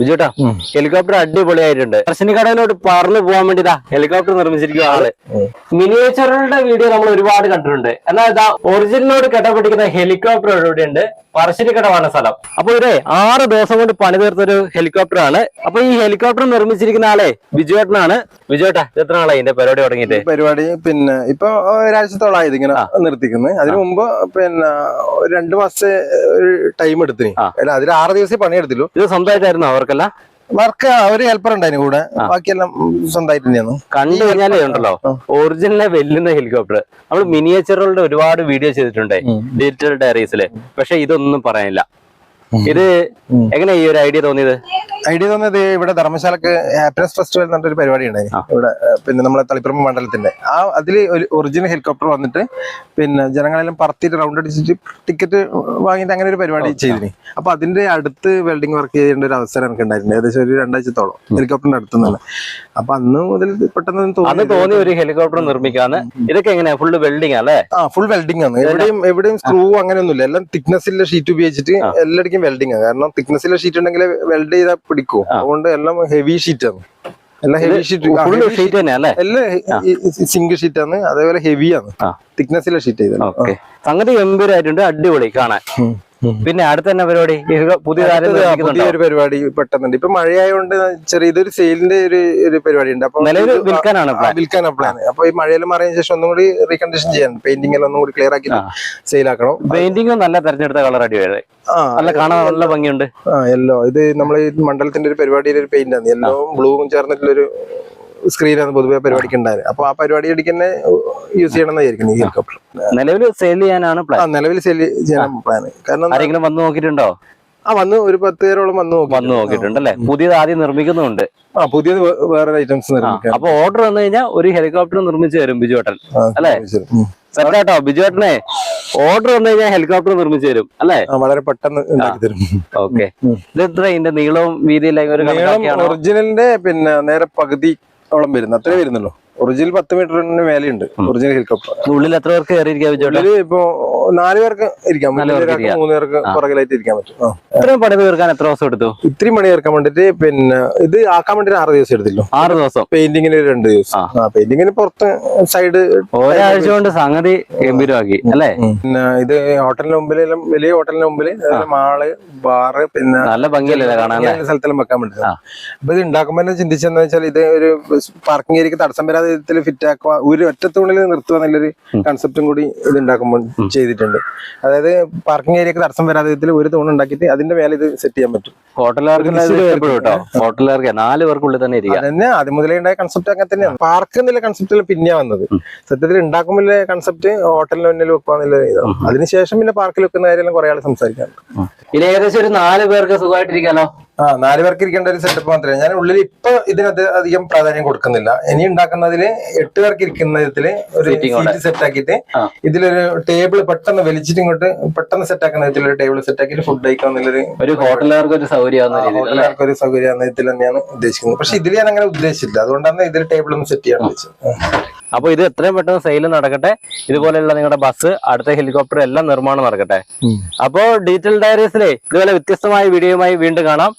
വിജുട്ടാ helicopter അടിപൊളിയായിട്ടുണ്ട്. കടയിലോട്ട് പറന്നു പോകാൻ വേണ്ടിതാ ഹെലികോപ്റ്റർ നിർമ്മിച്ചിരിക്കുക ആൾ. മിനിയേച്ചറുകളുടെ വീഡിയോ നമ്മൾ ഒരുപാട് കണ്ടിട്ടുണ്ട്. എന്നാൽ ഇതാ ഒറിജിനലോട് കെട്ടപ്പെട്ടിരിക്കുന്ന ഹെലികോപ്റ്റർ ഉണ്ട് പറശ്ശിനിക്കടവാണ് സ്ഥലം. അപ്പൊ ഇതേ ആറ് ദിവസം കൊണ്ട് പണി തീർത്തൊരു ഹെലികോപ്റ്റർ ആണ്. അപ്പൊ ഈ ഹെലികോപ്റ്റർ നിർമ്മിച്ചിരിക്കുന്ന ആളെ ബിജുവേട്ടനാണ് ബിജുവേട്ടാ ഇത് എത്ര നാളായി ഇതിന്റെ പരിപാടി തുടങ്ങിയിട്ട്? പരിപാടി പിന്നെ ഇപ്പൊ ഒരാഴ്ചത്തോളായി ഇതിങ്ങനെ നിർത്തിക്കുന്നത്. അതിനു മുമ്പ് പിന്നെ രണ്ടു മാസത്തെ ഒരു ടൈം എടുത്തിന്. അല്ല അതിൽ ആറ് ദിവസം പണിയെടുത്തില്ലോ ഇത് സ്വന്തമായിട്ടായിരുന്നു അവർക്കല്ല? വർക്ക് അവർ ഹെൽപ്പർ ഉണ്ടായിരുന്നു കൂടെ. ബാക്കിയെല്ലാം സ്വന്തമായിട്ട് തന്നെയാണ്. കണ്ടു കഴിഞ്ഞാലേ ഉണ്ടല്ലോ ഒറിജിനലെ വെല്ലുന്ന ഹെലികോപ്റ്റർ നമ്മൾ മിനിയേച്ചറുകളുടെ ഒരുപാട് വീഡിയോ ചെയ്തിട്ടുണ്ട് ഡിജിറ്റൽ ഡയറീസിൽ പക്ഷെ ഇതൊന്നും പറയാനില്ല. ഇത് എങ്ങനെ ഈ ഒരു ഐഡിയ തോന്നിയത്? ഐഡിയ തോന്നിയത് ഇവിടെ ധർമ്മശാലക്ക് ഹാപ്പിനെസ് ഫെസ്റ്റിവൽ എന്ന് പറഞ്ഞൊരു പരിപാടി ഉണ്ടായിരുന്നു ഇവിടെ പിന്നെ നമ്മളെ തളിപ്പറമ്പ് മണ്ഡലത്തിന്റെ. ആ അതിൽ ഒരു ഒറിജിനൽ ഹെലികോപ്റ്റർ വന്നിട്ട് പിന്നെ ജനങ്ങളെല്ലാം പറത്തിയിട്ട് റൗണ്ട് അടിച്ചിട്ട് ടിക്കറ്റ് വാങ്ങിയിട്ട് അങ്ങനെ ഒരു പരിപാടി ചെയ്തിന്. അപ്പൊ അതിന്റെ അടുത്ത് വെൽഡിംഗ് വർക്ക് ചെയ്യേണ്ട ഒരു അവസരം എനിക്ക് ഉണ്ടായിരുന്നു ഏകദേശം ഒരു രണ്ടാഴ്ചത്തോളം ഹെലികോപ്റ്ററിന്റെ അടുത്ത് നിന്നല്ല അപ്പൊ അന്ന് മുതൽ പെട്ടെന്ന് തോന്നി തോന്നി ഒരു ഹെലികോപ്റ്റർ നിർമ്മിക്കാന്ന്. ഇതൊക്കെ എങ്ങനെയാ? ഫുള്ള് വെൽഡിംഗ് അല്ലേ? ആ ഫുൾ വെൽഡിംഗ് ആണ്. എവിടെയും എവിടെയും സ്ക്രൂ അങ്ങനെയൊന്നുമില്ല. എല്ലാം തിക്നെസ്സിലെ ഷീറ്റ് ഉപയോഗിച്ചിട്ട് എല്ലായിടക്കും വെൽഡിംഗ് ആണ്. കാരണം തിക്നെസ്സിലെ ഷീറ്റ് ഉണ്ടെങ്കിൽ വെൽഡ് ചെയ്താൽ പിടിക്കും അതുകൊണ്ട് എല്ലാം ഹെവി ഷീറ്റ് ആണ്. എല്ലാം ഹെവി ഷീറ്റ് ഷീറ്റ് എല്ലാം സിംഗിൾ ഷീറ്റ് ആണ്. അതേപോലെ ഹെവിയാണ്. തിക്നെസ്സിലെ ഷീറ്റ് ചെയ്തത് അങ്ങനെ സംഗതി ഗംഭീരമായിട്ടുണ്ട് അടിപൊളി. കാണാൻ. പിന്നെ അടുത്ത തന്നെ പരിപാടി? പുതിയൊരു പരിപാടി പെട്ടെന്നുണ്ട്. ഇപ്പൊ മഴയായതുകൊണ്ട് ചെറിയ ഇതൊരു സെയിലിന്റെ ഒരു ഒരു പരിപാടി ഉണ്ട് അപ്പൊ വിൽക്കാനാണ് വിൽക്കാനാണ് പ്ലാൻ അപ്പൊ ഈ മഴയിൽ മാറിയതിനു ശേഷം ഒന്നും കൂടി റീകണ്ടീഷൻ ചെയ്യാൻ പെയിന്റിംഗ് എല്ലാം ഒന്നും കൂടി ക്ലിയർ ആക്കി സെയിൽ ആക്കണം പെയിന്റിംഗ് നല്ല തെരഞ്ഞെടുത്ത കളർ അടി വരെ നല്ല കാണാൻ നല്ല ഭംഗിയുണ്ട്. ആ യെല്ലോ ഇത് നമ്മൾ ഈ മണ്ഡലത്തിന്റെ ഒരു പരിപാടിയിലെ ഒരു പെയിന്റ് ആണ്. എല്ലോ ബ്ലൂവും ചേർന്നിട്ടുള്ള ഒരു സ്ക്രീനാണ് പൊതുവെ പരിപാടിക്ക് ഉണ്ടായത് അപ്പൊ ആ പരിപാടി അടിക്ക് യൂസ് ചെയ്യണമെന്ന് എന്നായിരിക്കും ഈ ഹെലികോപ്റ്റർ നിലവിൽ സെയിൽ ചെയ്യാനാണ് ആ പ്ലാൻ നിലവിൽ സെയിൽ ചെയ്യാൻ പ്ലാൻ കാരണം ആരെങ്കിലും വന്ന് നോക്കിയിട്ടുണ്ടോ? ആ വന്ന് ഒരു പത്ത് പേരോളം വന്ന് വന്നു നോക്കിയിട്ടുണ്ട് അല്ലെ? പുതിയത് ആദ്യം നിർമ്മിക്കുന്നുണ്ട്. ആ പുതിയത് വേറെ ഐറ്റംസ് അപ്പൊ ഓർഡർ വന്നു കഴിഞ്ഞാൽ ഒരു ഹെലികോപ്റ്റർ നിർമ്മിച്ചു തരും ബിജുവേട്ടൻ ആ, അല്ലേ? സെറ്റാട്ടോ ബിജുവേട്ടനെ ഓർഡർ വന്നു കഴിഞ്ഞാൽ ഹെലികോപ്റ്റർ നിർമ്മിച്ചു തരും അല്ലെ? വളരെ പെട്ടെന്ന് ഉണ്ടാക്കി തരും. ഓക്കെ ഇത് എത്ര ഇതിന്റെ നീളവും വീതിയിലും ഒറിജിനലിന്റെ പിന്നെ നേരെ പകുതിയോളം വരുന്നു. അത്രേ വരുന്നുള്ളൂ. ഒറിജിനൽ പത്ത് മീറ്ററിന് മേലെയുണ്ട്. ഒറിജിനൽ ഹെലികോപ്റ്റർ ഉള്ളിൽ എത്ര പേർക്ക് കയറിയിരിക്കാം ഇപ്പൊ നാല് പേർക്ക് ഇരിക്കാം. മൂന്ന് പേർക്ക് പുറകിലായിട്ട് ഇരിക്കാൻ പറ്റും. ഇത്രയും പണി തീർക്കാൻ എത്ര ദിവസം എടുത്തു? ഇത്രയും പണി തീർക്കാൻ വേണ്ടിട്ട് പിന്നെ ഇത് ആക്കാൻ വേണ്ടി ആറ് ദിവസം എടുത്തില്ലോ ആറ് ദിവസം? പെയിന്റിങ്ങിന് രണ്ട് ദിവസം. ആ. പെയിന്റിങ്ങിന് പുറത്ത് സൈഡ് ഒരാഴ്ച കൊണ്ട് സംഗതി ഗംഭീരമാക്കി അല്ലേ? പിന്നെ ഇത് ഹോട്ടലിന്റെ മുമ്പിലെല്ലാം വലിയ ഹോട്ടലിന്റെ മുമ്പിൽ മാൾ ബാറ് പിന്നെ നല്ല ഭംഗിയല്ലേ കാണാൻ സ്ഥലത്തെല്ലാം വെക്കാൻ വേണ്ടി ആ. അപ്പൊ ഇത് ഉണ്ടാക്കുമ്പോൾ തന്നെ ചിന്തിച്ചെന്ന് വെച്ചാൽ ഇത് ഒരു പാർക്കിംഗ് ഏരിയക്ക് തടസ്സം വരാതെ ഫിറ്റ് ആക്കുക ഒരു ഒറ്റത്തുള്ളിൽ നിർത്തുക എന്നുള്ളൊരു കൺസെപ്റ്റും കൂടി ഇത് ഉണ്ടാക്കുമ്പോൾ ചെയ്തിട്ടുണ്ട്. അതായത് പാർക്കിംഗ് ഏരിയക്ക് തടസ്സം വരാതെ വിധത്തിൽ ഒരു തൂണ് ഉണ്ടാക്കിയിട്ട് അതിന്റെ മേലെ ഇത് സെറ്റ് ചെയ്യാൻ പറ്റും. ഹോട്ടലുകാർക്ക് നാല് പേർക്കുള്ളിൽ തന്നെ ഇരിക്കാം. അതന്നെ അത് മുതലേ ഉണ്ടായ കൺസെപ്റ്റ് അങ്ങനെ തന്നെയാണ്. പാർക്ക് എന്നുള്ള കൺസെപ്റ്റിൽ പിന്നെ വന്നത്. സത്യത്തിൽ ഉണ്ടാക്കുമ്പോൾ കൺസെപ്റ്റ് ഹോട്ടലിന് മുന്നിൽ വെക്കുക ഇതാണ് അതിനുശേഷം പിന്നെ പാർക്കിൽ വെക്കുന്ന കാര്യം കുറെ ആൾ സംസാരിക്കാറുണ്ട് ഇനി ഏകദേശം ഒരു നാല് പേർക്ക് സുഖമായിട്ടിരിക്കാലോ? ആ നാല് പേർക്ക് ഇരിക്കേണ്ട ഒരു സെറ്റപ്പ് മാത്രമേ. ഞാൻ ഉള്ളിൽ ഇപ്പൊ ഇതിനകത്ത് അധികം പ്രാധാന്യം കൊടുക്കുന്നില്ല. ഇനി ഉണ്ടാക്കുന്നതിൽ എട്ട് പേർക്ക് ഇരിക്കുന്ന വിധത്തിൽ ഒരു സീറ്റ് സെറ്റ് ആക്കിയിട്ട്. ഇതിലൊരു ടേബിൾ പെട്ടെന്ന് വലിച്ചിട്ട് ഇങ്ങോട്ട് പെട്ടെന്ന് സെറ്റ് ആക്കുന്ന വിധത്തിലൊരു ടേബിൾ സെറ്റ് ആക്കിയിട്ട് ഫുഡ് കഴിക്കാൻ എന്നുള്ളൊരു ഒരു ഹോട്ടലുകാർക്ക് ഒരു ഹോട്ടലുകാർക്ക് ഒരു സൗകര്യം വിധത്തിൽ തന്നെയാണ് ഉദ്ദേശിക്കുന്നത്. പക്ഷെ ഇതിൽ ഞാൻ അങ്ങനെ ഉദ്ദേശിച്ചില്ല അതുകൊണ്ടാണ് ഇതിൽ ടേബിൾ ഒന്ന് സെറ്റ് ചെയ്യാൻ വെച്ചത്. അപ്പൊ ഇത് എത്രയും പെട്ടെന്ന് സെയിൽ നടക്കട്ടെ. ഇതുപോലെയുള്ള നിങ്ങളുടെ ബസ് അടുത്ത ഹെലികോപ്റ്റർ എല്ലാം നിർമ്മാണം നടക്കട്ടെ. അപ്പോ ഡീറ്റെയിൽ ഡയറീസിലെ ഇതുപോലെ വ്യത്യസ്തമായ വീഡിയോയുമായി വീണ്ടും കാണാം.